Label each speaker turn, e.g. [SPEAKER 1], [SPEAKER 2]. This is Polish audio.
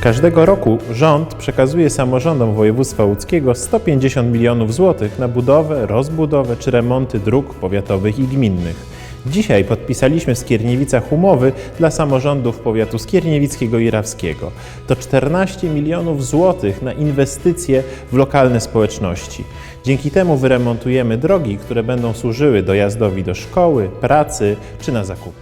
[SPEAKER 1] Każdego roku rząd przekazuje samorządom województwa łódzkiego 150 milionów złotych na budowę, rozbudowę czy remonty dróg powiatowych i gminnych. Dzisiaj podpisaliśmy w Skierniewicach umowy dla samorządów powiatu skierniewickiego i rawskiego. To 14 milionów złotych na inwestycje w lokalne społeczności. Dzięki temu wyremontujemy drogi, które będą służyły dojazdowi do szkoły, pracy czy na zakupy.